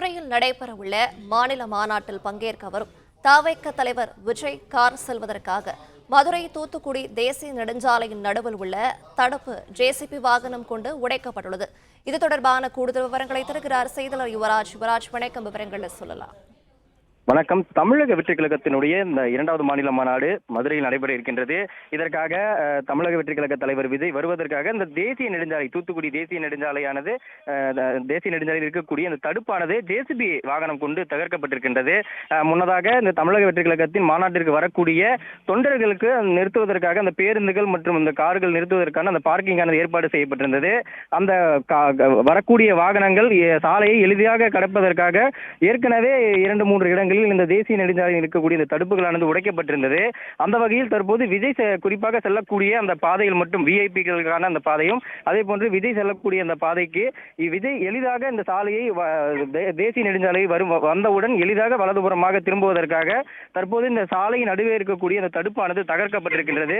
மதுரையில் நடைபெறவுள்ள மாநில மாநாட்டில் பங்கேற்க வரும் தாவைக்க தலைவர் விஜய் கார் செல்வதற்காக மதுரை தூத்துக்குடி தேசிய நெடுஞ்சாலையின் நடுவில் உள்ள தடுப்பு ஜேசிபி வாகனம் கொண்டு உடைக்கப்பட்டுள்ளது. இது தொடர்பான கூடுதல் விவரங்களை தருகிறார் செய்தியாளர் யுவராஜ். யுவராஜ் வணக்கம். விவரங்களை சொல்லலாம். வணக்கம். தமிழக வெற்றி கழகத்தினுடைய இந்த இரண்டாவது மாநில மாநாடு மதுரையில் நடைபெற இருக்கின்றது. இதற்காக தமிழக வெற்றி கழக தலைவர் விஜய் வருவதற்காக இந்த தேசிய நெடுஞ்சாலை தூத்துக்குடி தேசிய நெடுஞ்சாலையானது தேசிய நெடுஞ்சாலையில் இருக்கக்கூடிய இந்த தடுப்பானது ஜேசிபி வாகனம் கொண்டு தகர்க்கப்பட்டிருக்கின்றது. முன்னதாக இந்த தமிழக வெற்றி கழகத்தின் மாநாட்டிற்கு வரக்கூடிய தொண்டர்களுக்கு நிறுத்துவதற்காக அந்த பேருந்துகள் மற்றும் இந்த கார்கள் நிறுத்துவதற்கான அந்த பார்க்கிங்கானது ஏற்பாடு செய்யப்பட்டிருந்தது. அந்த கா- வரக்கூடிய வாகனங்கள் சாலையை எளிதாக கடப்பதற்காக ஏற்கனவே இரண்டு மூன்று இடங்கள் இடங்களில் இந்த தேசிய நெடுஞ்சாலையில் இருக்கக்கூடிய இந்த தடுப்புகளானது உடைக்கப்பட்டிருந்தது. அந்த வகையில் தற்போது விஜய் குறிப்பாக செல்லக்கூடிய அந்த பாதையில் மட்டும் விஐபிகளுக்கான அந்த பாதையும் அதே போன்று விஜய் செல்லக்கூடிய அந்த பாதைக்கு விஜய் எளிதாக இந்த சாலையை வ- தேசிய நெடுஞ்சாலை வரும் வந்தவுடன் எளிதாக வலதுபுறமாக திரும்புவதற்காக தற்போது இந்த சாலையின் நடுவே இருக்கக்கூடிய அந்த தடுப்பானது தகர்க்கப்பட்டிருக்கின்றது.